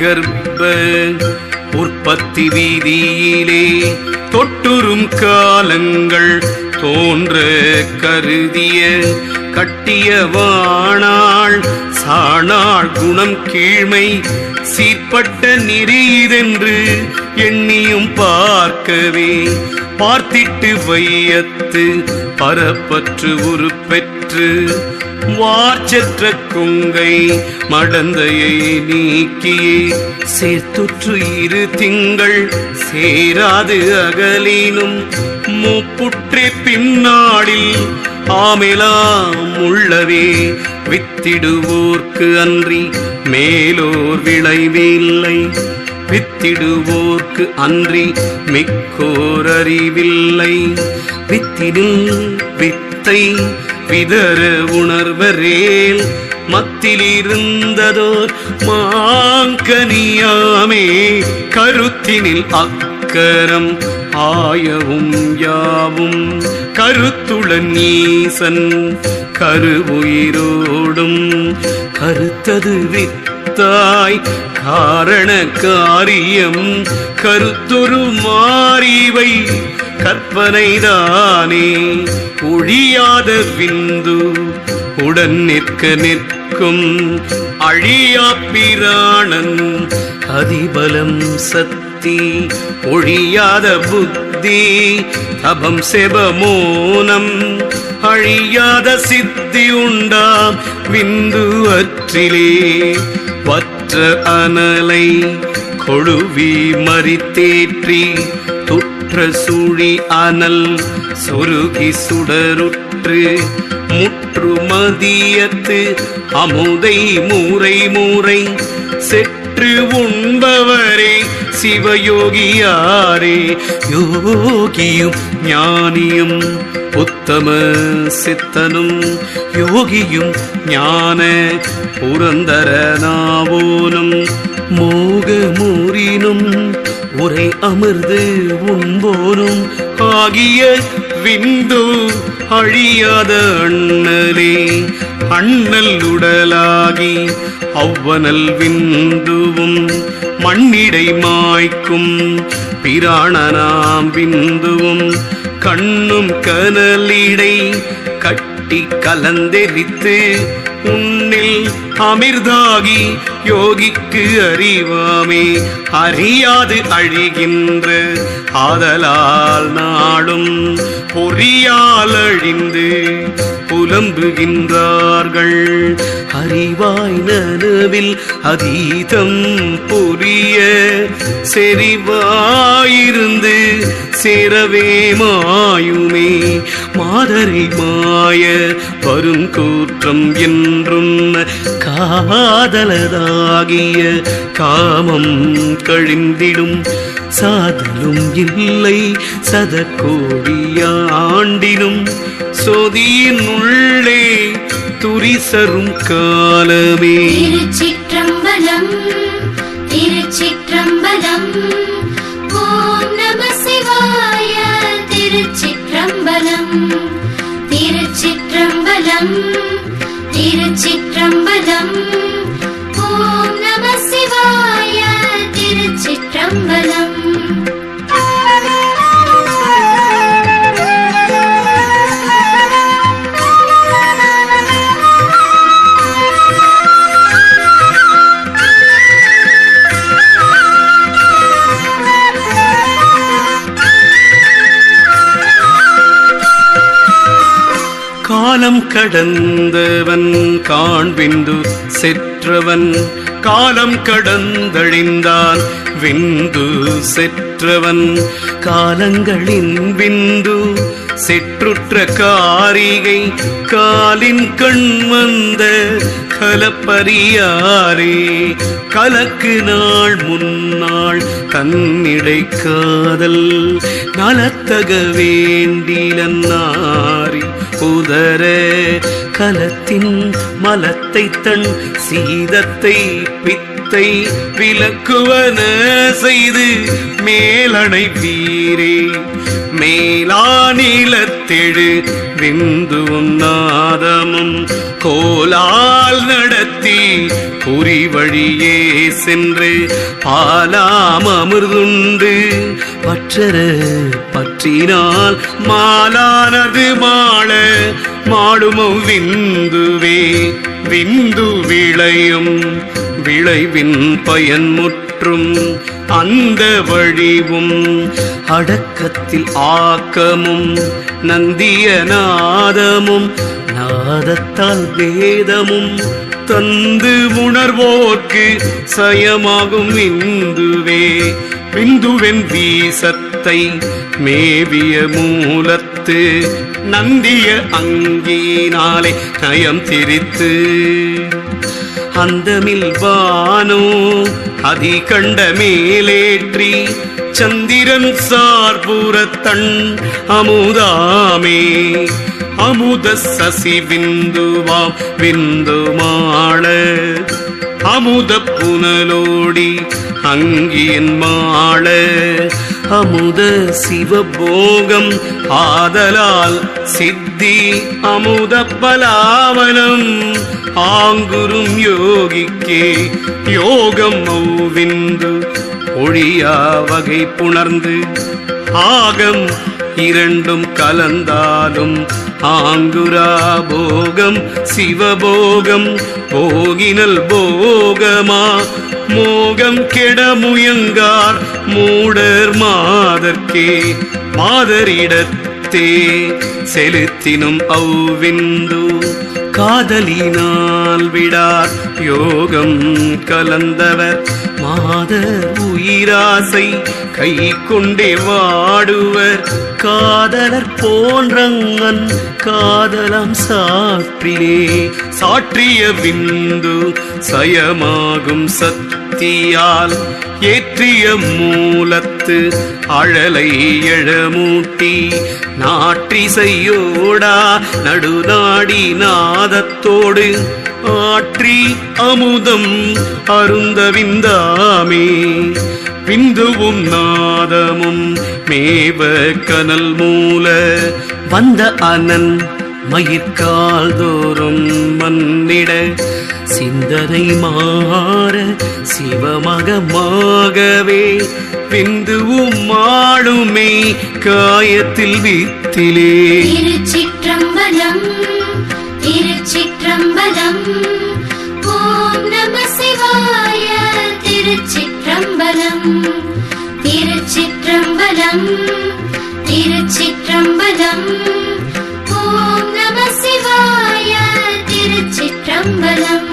கர்ப்ப உற்பத்தி வீதியிலே தொட்டுரும் காலங்கள் தோன்ற கருதிய கட்டிய வாணாள் சாணாள் குணம் கீழ்மை சீர்பட்ட நெறியதென்று எண்ணியும் பார்க்கவே பார்த்திட்டு வையத்து பரப்பற்று உருப்பெற்று வார்ச்சற்ற கொங்கை மடந்தையை நீக்கியே. சேர்த்துற்று இரு திங்கள் சேராது அகலினும் மூப்புற்றே பின்னாளில் ஆமெலாம் உள்ளவே. வித்திடுவோர்க்கு அன்றி மேலோர் விளைவில்லை. வித்திடுவோர்க்கு அன்றி மிக்கோர் அறிவில்லை வித்திடில் வித்தை விதற உணர்வரேல். மத்திலிருந்ததோர் மாங்கனியாமே. கருத்தினில் அக்கரம் ஆயவும் யாவும். கருத்துடன் நீசன் கருவுயிரோடும். கருத்தது வித்தாய் காரண காரியம் கருத்துரு மாறிவை கற்பனைதானே. ஒழியாத விந்து உடன் நிற்க நிற்கும் அழியா பிராணன் அதிபலம் சக்தி ஒழியாத புத்தி தபம் செபமோனம் அழியாத சித்தி உண்டாம் விந்து அற்றிலே. வற்ற அனலை கொழுவி மறித்தேற்றி துற்ற சூழி அனல் சொருகி சுடருற்று முற்று மதியத்து அமுதை மூரை மூரை என்று உண்பவரே சிவயோகியாரே. யோகியும் ஞானியும் உத்தம சித்தனும் யோகியும் ஞான புரந்தரனாவோனும் மோகமூரினும் உரை அமர்ந்து உண்போனும். ஆகிய விந்து அழியாத அண்ணலே அண்ணல் உடலாகி அவ்வனல் விந்துவும் மண்ணிடை மாய்க்கும் பிராணனாம் விந்துவும் கண்ணும் கனலிடை கட்டி கலந்தெரித்து உன்னில் அமிர்தாகி யோகிக்கு அறிவாமே. அறியாது அழிகின்ற ஆதலால் நாளும் பொறியால் அழிந்து புலம்புகின்றார்கள். அறிவாய் நனவில் அதீதம் புரிய செறிவாயிருந்து சேரவே மாயுமே. மாதரை மாய வரும் கூற்றம் என்றும் காதலதாகிய காமம் கழிந்திடும். சாதலும் இல்லை. சதக்கோடியாண்டினும் சோதியின் உள்ளே துரிசரும் காலமே. திருச்சிற்றம்பலம் திருச்சிற்றம்பலம் ஓம் நம சிவாய திருச்சிற்றம்பலம் திருச்சிற்றம்பலம் திருச்சிற்றம்பலம் ஓம் நம சிவாய திருச்சிற்றம்பலம். காலம் கடந்தவன் காண்பிந்து செற்றவன். காலம் கடந்தழிந்தான் விந்து செற்றவன். காலங்களின் விந்து செற்றுற்ற காரிகை காலின் கண் வந்த கலப்பரியாரே. கலக்கு நாள் முன்னாள் தன்னிடை காதல் நலத்தக வேண்டிலன்னாரி. புதரே கலத்தின் மலத்தை தன் சீதத்தை பித்த மனத்தை விலக்குவன செய்து மேலணை வீரே. மேலாநிலத்தெழு விந்துவும் நாதமும் கோலால் நடத்தி புரி வழியே சென்று பாலாம் அமிர்துண்டு. பற்றர பற்றினால் மாலானது மாள மாடுமோ விந்துவே. விந்து விளையும் விளைவின் பயன் முற்றும் அந்த வழிவும் அடக்கத்தில் ஆக்கமும் நந்திய நாதமும் நாதத்தால் வேதமும் தந்து உணர்வோர்க்கு சயமாகும் இந்துவே. பிந்துவென் வீசத்தை மேவிய மூலத்து நந்திய அங்கினாலே நயம் திரித்து. அந்தமில் வானோ அதி கண்ட மேலேற்றி சந்திரன் சார்புறத்தன் அமுதாமே. அமுத சசி விந்துவாம் விந்துமாள அமுத புனலோடி அங்கியன் மாள. அமுத சிவபோகம். ஆதலால் சித்தி அமுத பலாவனம் ஆங்குறும் யோகிக்கே யோகம் மௌவிந்து ஒழியா வகை புணர்ந்து ஆகம் இரண்டும் கலந்தாலும் ஆங்குரா போகம் சிவபோகம் போகினல் போகமா. மோகம் கெட முயங்கார் மூடர் மாதர்க்கே மாதரிடத்தே செலுத்தினும் அவ்விந்து காதலினால் விடார் யோகம் கலந்தவர். மாதர் உயிராசை கை கொண்டே வாடுவர். காதலர் போன்றங்கன் காதலம் சாற்றிலே. சாற்றிய விந்து சயமாகும் சக்தியால் ஏற்றிய மூலத்து அழலை எழமூட்டி. நாற்றிசையோடா நடுநாடி நாதத்தோடு ஆற்றி அமுதம் அருந்த விந்தாமே. விந்துவும் நாதமும் மேவ கனல் மூல வந்த அனன் மயிர்கால் தோறும் மன்னிட. சிந்தனை மாற சிவமகமாகவே பிந்துவும் மாடுமே காயத்தில் வித்திலே. திருச்சிற்றம்பலம் திருச்சிற்றம்பலம் ஓம் நம சிவாய திருச்சிற்றம்பலம். திருச்சிற்றம்பலம் திருச்சிற்றம்பலம். ஓம் நம சிவாய திருச்சிற்றம்பலம்.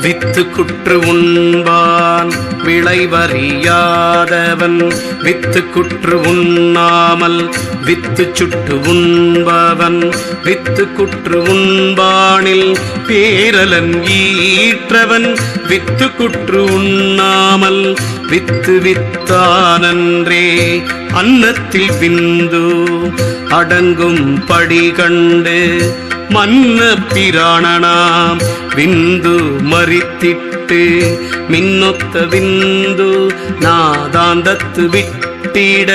வித்து குற்று உண்பான் விளைவறியாதவன் வித்து குற்று உண்ணாமல் வித்து சுட்டு உண்பவன் வித்து குற்று உண்பானில் பேரலன் ஈற்றவன் வித்து குற்று உண்ணாமல் வித்து வித்தானன்றே அன்னத்தில் விந்து அடங்கும் படி கண்டு மன்ன பிராணனாம் விந்து மறித்திட்டு விட்டு மின்னொத்த விந்து நாதாந்தத்து விட்டிட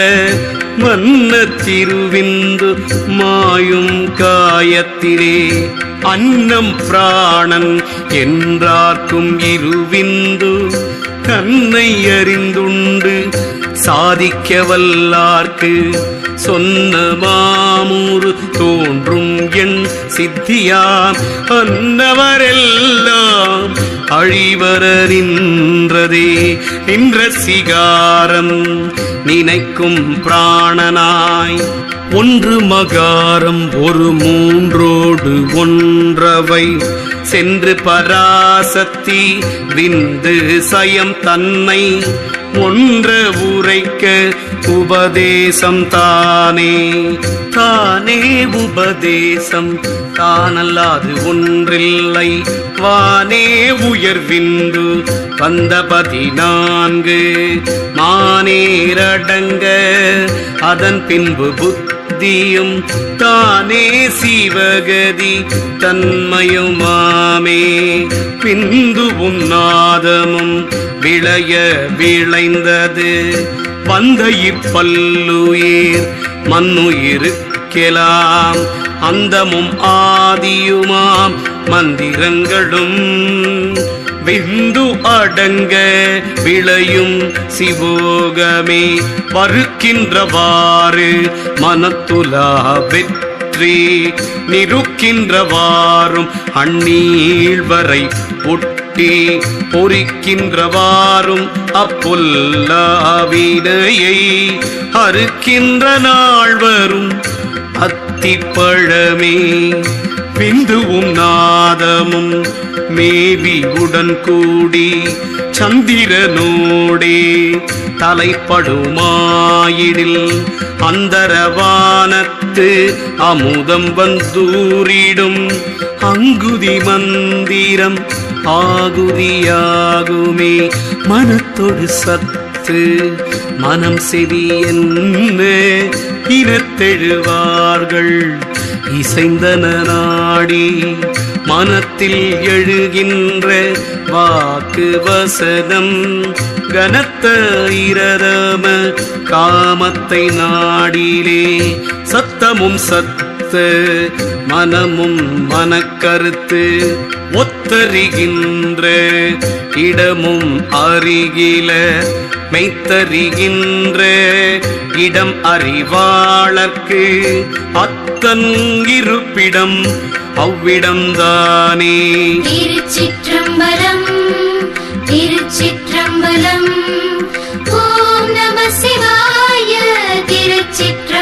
மன்ன திருவிந்து மாயும் காயத்திலே அன்னம் பிராணன் என்றார்க்கும் இருவிந்து தன்னை அறிந்துண்டு சாதிக்க வல்லார்க்கு சொன்ன மாமூறு தோன்றும் என் சித்தியாம். அன்னவரெல்லாம் அழிவர நின்றதே நின்ற சிகாரம் நினைக்கும் பிராணனாய். ஒன்று மகாரம் ஒரு மூன்றோடு ஒன்றவை. சென்று பராசக்தி விந்து சயம் தன்னை ஒன்ற உரைக்க உபதேசம் தானே. தானே உபதேசம். தானல்லாது ஒன்றில்லை. வானே உயர்வின்று வந்த பதினான்கு. மானேரடங்க அதன் பின்பு புத்த புத்தியும் தானே சிவகதி தன்மயுமாமே பிந்து உன்னாதமும் விளைய விளைந்தது. வந்த இப்பல்லுயிர் மண்ணுயிருக்கலாம். அந்தமும் ஆதியுமாம் மந்திரங்களும். விந்து அடங்க விளையும் சிவோகமே. வருக்கின்றவாறு மனத்துலா வெற்றி. நிருக்கின்றவாறும் அந்நீழ்வரை ஒட்டி. பொறிக்கின்றவாறும் அப்புல்லாவினையை. அறுக்கின்ற நாள் வரும் அத்திப்பழமே. விந்துவும் நாதமும் மேவி உடன் கூடி சந்திரனோடே தலைப்படுமாயிடில் அந்தரவானத்து அமுதம் வந்தூரிடும் அங்குதி மந்திரம் ஆகுதியாகுமே. மனத்தொடு சத்து மனம் செவி என்ன? இனத்தெழுவார்கள். இசைந்தன நாடி மனத்தில் எழுகின்ற வாக்கு வசனம் கனத்த இரதம காமத்தை நாடிலே சத்தமும் சத்த மனமும் மனக்கருத்து. ஒத்தறிகின்ற இடமும் அருகில மெய்த்தறிகின்ற இடம் அறிவாளர்க்கு அத்தன் இருப்பிடம் அவ்விடம்தானே. திருச்சிற்றம்பலம் திருச்சிற்றம்பலம். ஓம் நம சிவாய திருச்சிற்ற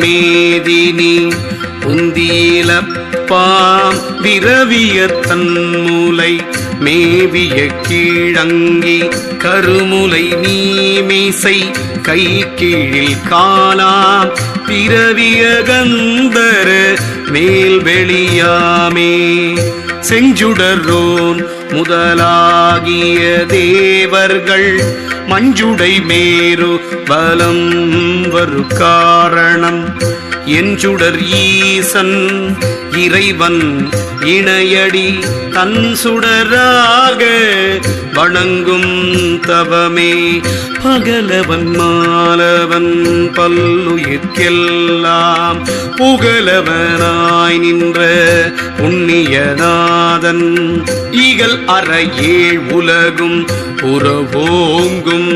மேதினி உந்தியிலப்பாம் விரவிய தன்முலை மேவிய கீழங்கி கருமுலை நீமிசை கை கீழில் காலாம் பிறவிய கந்தர மேல் வெளியாமே செஞ்சுடரோன் முதலாகிய தேவர்கள் மஞ்சுடை மேரு பலம் வரு காரணம். என்றுடர் ஈசன் இறைவன் இணையடி தன் சுடராக வணங்கும் தவமே. பகலவன் மாலவன் பல்லுயிர்க்கெல்லாம். புகழவனாய் நின்ற புண்ணியநாதன். ஈகல் அறையேழ் உலகும் புறவோங்கும்.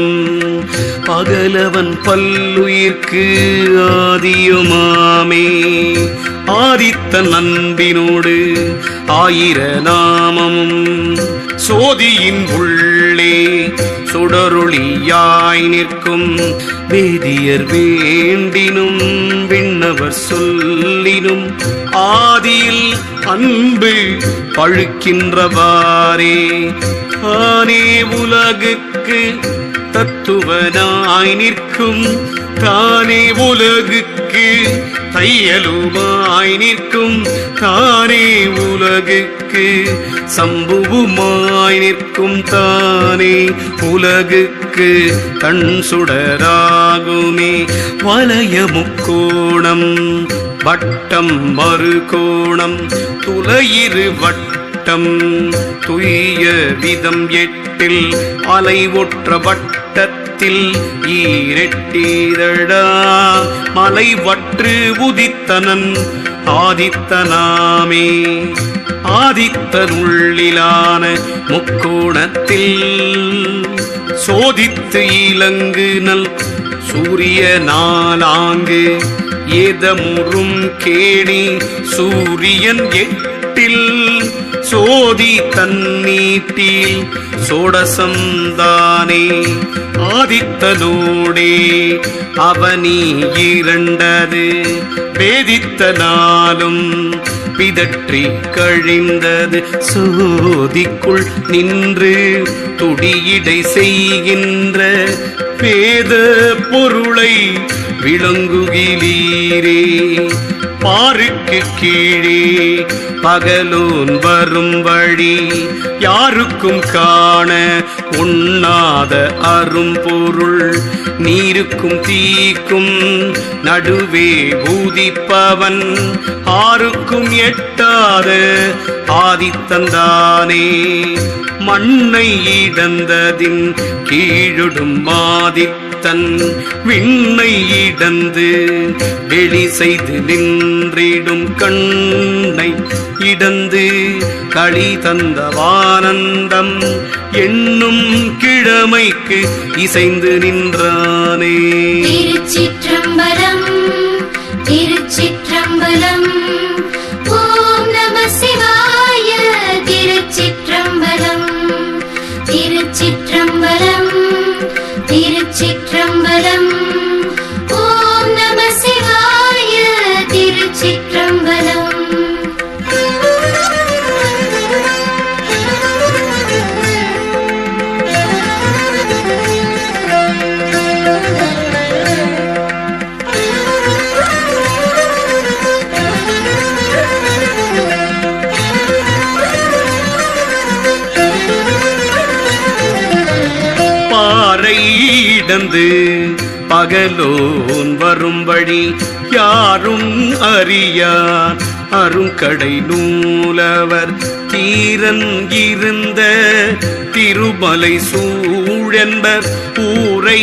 பகலவன் பல்லுயிர்க்கு ஆதியுமாமே. ஆதித்த நண்பினோடு ஆயிர நாமமும் சோதியின் உள்ளே சுடருளியாய் நிற்கும் வேதியர் வேண்டினும் விண்ணவர் சொல்லினும் ஆதியில் அன்பு பழுக்கின்றவாறே. ஆனே உலகுக்கு தத்துவனாய் நிற்கும் தானே உலகுக்கு தையலுமாய் நிற்கும் தானே உலகுக்கு சம்புவுமாய் நிற்கும் தானே உலகுக்கு கண் சுடராகுமே வலய முக்கோணம் வட்டம் மறுகோணம் துளையிரு வட்டம் வட்டம் துய்ய விதம் எட்டில் அலை ஒற்ற வட்டத்தில் ஈரெட்டீரடா. மலை வற்று உதித்தனன் ஆதித்தனாமே. ஆதித்தனுள்ளிலான முக்கோணத்தில் சோதித்து இலங்கு நல் சூரிய நாளாங்கு ஏதமுறும் கேணி சூரியன் எட்டில் சோதி தன்னீட்டில் சோடசந்தானே ஆதித்தனோடே அவனி இரண்டது. வேதித்த நாளும் பிதற்றி கழிந்தது. சோதிக்குள் நின்று துடியிடை செய்கின்ற வேத பொருளை விளங்குகிலீரே. பாருக்கு கீழே பகலோன் வரும் வழி. யாருக்கும் காண உண்ணாத அரும்பொருள் நீருக்கும் தீக்கும் நடுவே பூதிப்பவன். ஆருக்கும் எட்டாத ஆதித்தந்தானே. மண்ணை இடந்ததின் கீழுடும் மாதித்தன் விண்ணை இடந்து வெளி செய்து நின் நின்றிடும் கண்ணை இடந்து களி தந்த வானந்தம் என்னும் கிழமைக்கு இசைந்து நின்றானே. திருச்சிற்றம்பலம் இடந்து பகலோன் வரும்படி யாரும் அறியார். அருங்கடை நூலவர் தீரன் இருந்த திருமலை சூழென்பர் ஊரை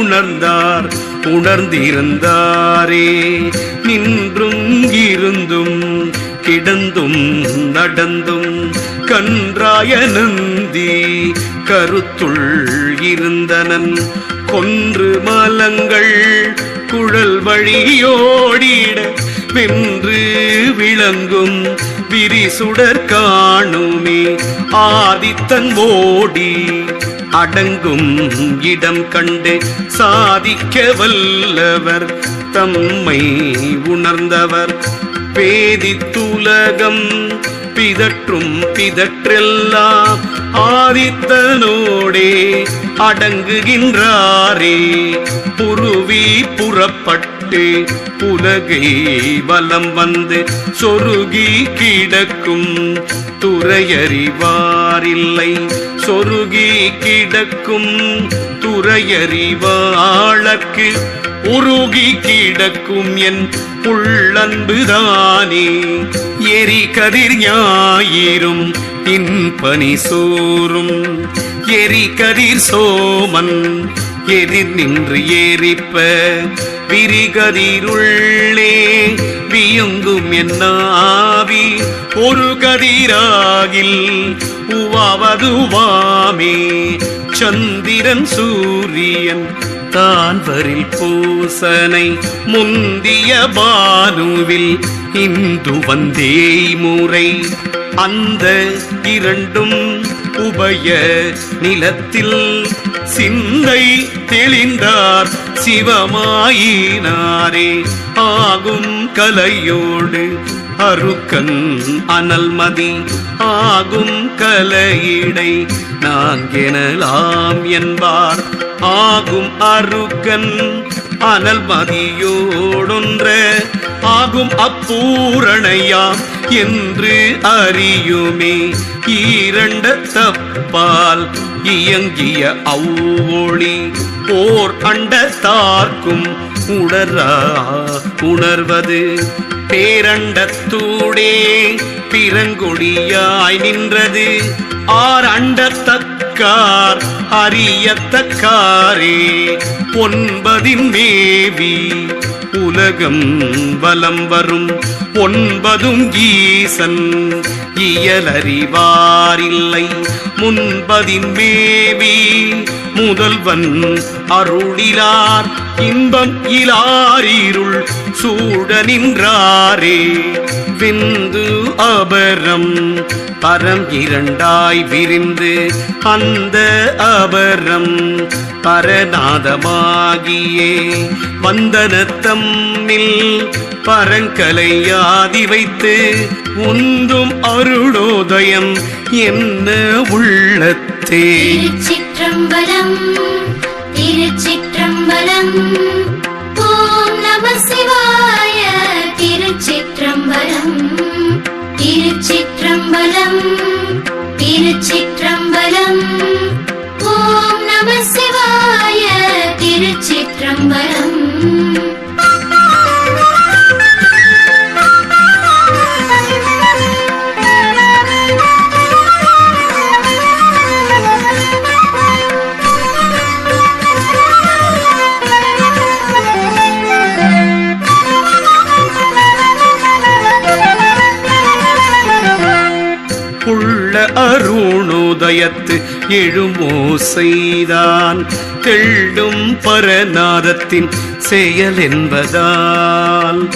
உணர்ந்தார். உணர்ந்திருந்தாரே நின்றும் இருந்தும் கிடந்தும் நடந்தும் கன்றாய நந்தி கருத்துள் இருந்தனன். கொன்று மலங்கள் குழல் வழியோடிட வென்று விளங்கும் விரிசுடர் காணுமே. ஆதித்தன் ஓடி அடங்கும் இடம் கண்டு சாதிக்க வல்லவர். தம்மை உணர்ந்தவர் பேதித்துலகம். பிதற்றும் பிதற்றெல்லாம் ஆதித்தனோடே அடங்குகின்றாரே புருவி புறப்பட்டு புலகை வலம் வந்து சொருகி கிடக்கும் துறையறிவாரில்லை. சொருகி கிடக்கும் துறையறிவாளர்க்கு உருகி கிடக்கும் என் உள்ளன்புதானே எரி கதிர் ஞாயிரும் இன்பனி சோறும். எரி கதிர் சோமன் எதிர் நின்று ஏறிப்ப விரிகதிருள்ளே. வியுங்கும் என்னாவி ஒரு கதிராகில் உவாவதுவாமே. சந்திரன் சூரியன் தான்வரில் பூசனை முந்திய பானுவில் இந்து வந்தே முறை. அந்த இரண்டும் உபய நிலத்தில் சிந்தை தெளிந்தார் சிவமாயினாரே. ஆகும் கலையோடு அருக்கன் அனல்மதி. ஆகும் கலையிடை நாங்கெனலாம் என்பார். ஆகும் அருக்கன் அனல் மதியோடொன்ற ஆகும் அப்பூரணையாம் என்று அறியுமே. ஈரண்ட தப்பால் இயங்கிய அவ்வொளி ஓர் அண்ட தார்க்கும் உணரா உணர்வது பேரண்டத்தூடே பிறங்கொடியாய் நின்றது. ஆர் அண்டத்தக்கார் தத்துவ அருட்கார் அறியத்தக்காரே ஒன்பதின் மேவி. உலகம் வலம் வரும். ஒன்பதும் ஈசன் இயலறிவாரில்லை முன்பதின் மேவி முதல்வன் அருளிலார். இன்பம் இலாரிருள் சூட நின்றாரே. விந்து அபரம் பரம் இரண்டாய் விரிந்து அந்த அபரம் பரநாதமாகியே. வந்தனத்தம்மில் பரங்கலையாதி வைத்து உந்தும் அருளோதயம் என்ன உள்ளத்தே. திருச்சிற்றம்பலம் திருச்சிற்றம்பலம் ஓம் நம சிவாய திருச்சிற்றம்பலம் திருச்சிற்றம்பலம். திருச்சிற்றம்பலம் எழுமோசைதான் தெள்ளும் பரநாதத்தின் செயல் என்பதால்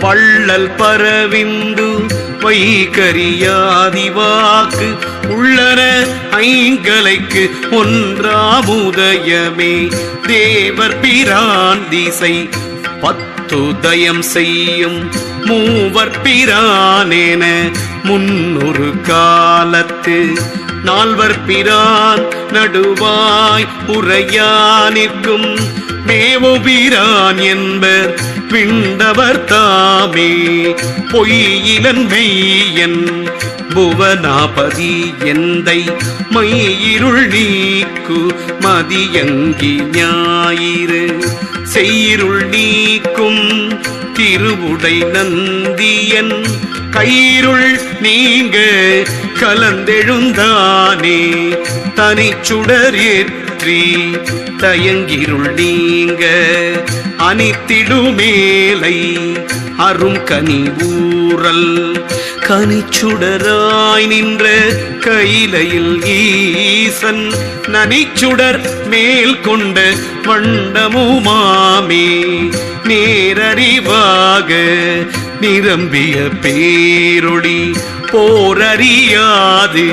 வள்ளல் பரவிந்து வைகரியாதிவாக்கு உள்ளன ஐங்கலைக்கு ஒன்றாமுதயமே தேவர் பிரான் திசை பத்துதயம் செய்யும் மூவர் பிரானேன முன்னொரு காலத்து நால்வர் பிரான் நடுவாய் உரையானிற்கும் மேவுபிரான் என்பர் பிண்டவர் தாமே. பொய்யிலன் மெய்யன் புவனாபதி எந்தை மையிருள் நீக்கு மதியங்கி ஞாயிறு. செய்யிருள் நீக்கும் திருவுடை நந்தியன். கயிருள் நீங்க கலந்தெழுந்தானே. தனிச்சுடர் ஏற்றி தயங்கிருள் நீங்க. அனித்திடுமேலை அரும் கனி ஊரல் கனிச்சுடராய் நின்ற கைலையில் ஈசன் நனிச்சுடர் மேல் கொண்ட வண்டமுமாமே நேரறிவாக நிரம்பிய பேரொளி போரறியாது.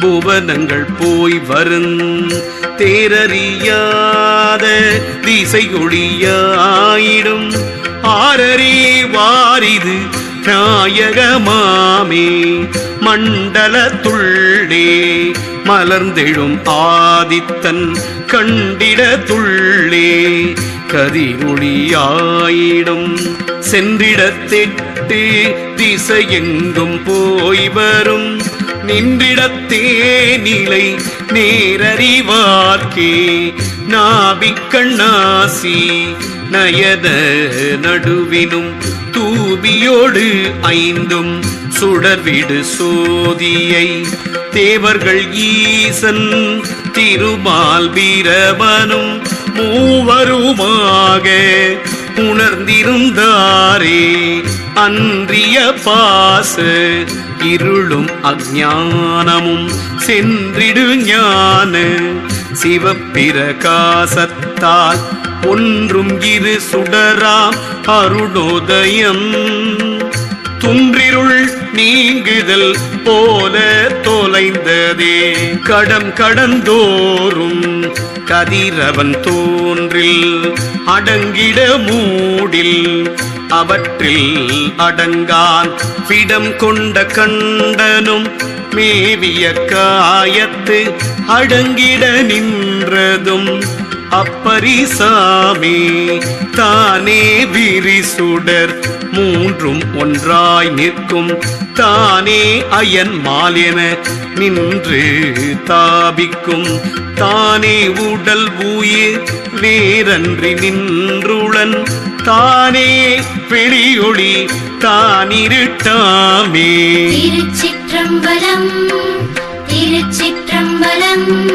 புவனங்கள் போய் வரும் தேரறியாத திசையொளியாயிடும். ஆரறி வாரிது நாயகமாமே மண்டலத்துள்ளே மலர்ந்தெழும் ஆதித்தன் கண்டிட துள்ளே கதிரொளியாயிடும் சென்றிடத்திட்டு திசையெங்கும் போய் வரும். நின்றிடத்தே நிலை நேரறிவார்க்கே நாபிக்கண்ணாசி நயத நடுவினும் தூபியோடு ஐந்தும் சுடர்விடு சோதியை. தேவர்கள் ஈசன் திருமால் வீரவனும் மூவருமாக உணர்ந்திருந்தாரே. அன்றிய பாச இருளும் அஜானமும் சென்றிடு ஞான. சிவப்பிரகாசத்தால் ஒன்றும் இரு சுடராம் அருணோதயம். துன்றிருள் நீங்குதல் போல தொலைந்ததே. கடம் கடந்தோறும் கதிரவன் தோன்றில் அடங்கிட மூடில் அவற்றில் அடங்கான் பிடம் கொண்ட கண்டனும் மேவிய காயத்து அடங்கிட நின்றதும் அப்பரிசாமி தானே விரிசுடர். மூன்றும் ஒன்றாய் நிற்கும். தானே அயன் மாலென நின்று தாபிக்கும். தானே உடல் உயிர் வேறன்றி நின்றுளன். தானே வெளியொளி தானிருட்டாமே. திருச்சிற்றம்பலம் திருச்சிற்றம்பலம்.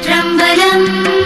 మంగళం